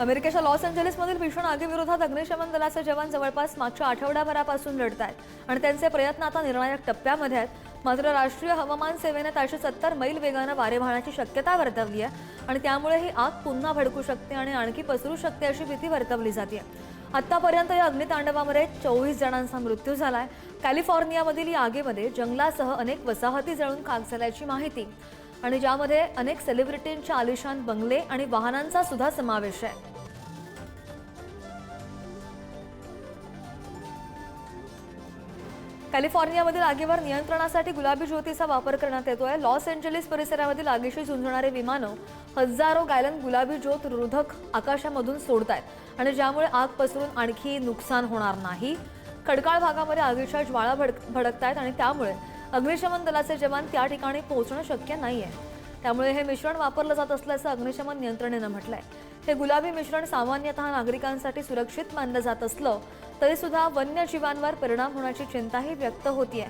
अमेरिकेच्या लॉस एंजलिसमधील भीषण आगीविरोधात अग्निशमन दलाचे जवान जवळपास मागच्या आठवड्याभरापासून लढत आहेत आणि त्यांचे प्रयत्न आता निर्णायक टप्प्यामध्ये आहेत. मात्र राष्ट्रीय हवामान सेवेने ताशे सत्तर मैल वेगानं वारे वाहण्याची शक्यता वर्तवली आहे. आणि त्यामुळे ही आग पुन्हा भडकू शकते आणि आणखी पसरू शकते अशी भीती वर्तवली जाते. आतापर्यंत या अग्नितांडवामध्ये चोवीस जणांचा मृत्यू झालाय. कॅलिफोर्नियामधील या आगीमध्ये जंगलासह अनेक वसाहती जळून खाक झाल्याची माहिती आणि ज्यामध्ये अनेक सेलिब्रिटींच्या आलिशान बंगले आणि वाहनांचा सुद्धा समावेश आहे. कॅलिफोर्नियामधील आगीवर नियंत्रणासाठी गुलाबी ज्योतीचा वापर करण्यात येतोय. लॉस एंजलिस परिसरामधील आगीशी झुंजणारे विमानं हजारो गॅलन गुलाबी ज्योत रोधक आकाशामधून सोडतायत आणि ज्यामुळे आग पसरून आणखी नुकसान होणार नाही. खडकाळ भागामध्ये आगीच्या ज्वाळा भडक भडकतायत आणि त्यामुळे अग्निशमन दलाचे जवान त्या ठिकाणी पोहोचणं शक्य नाही आहे त्यामुळे हे मिश्रण वापरलं जात असल्याचं अग्निशमन यंत्रणेनं म्हटलंय. हे गुलाबी मिश्रण सामान्यतः नागरिकांसाठी सुरक्षित मानलं जात असलं तरी सुद्धा वन्यजीवांवर परिणाम होण्याची चिंताही व्यक्त होतीये.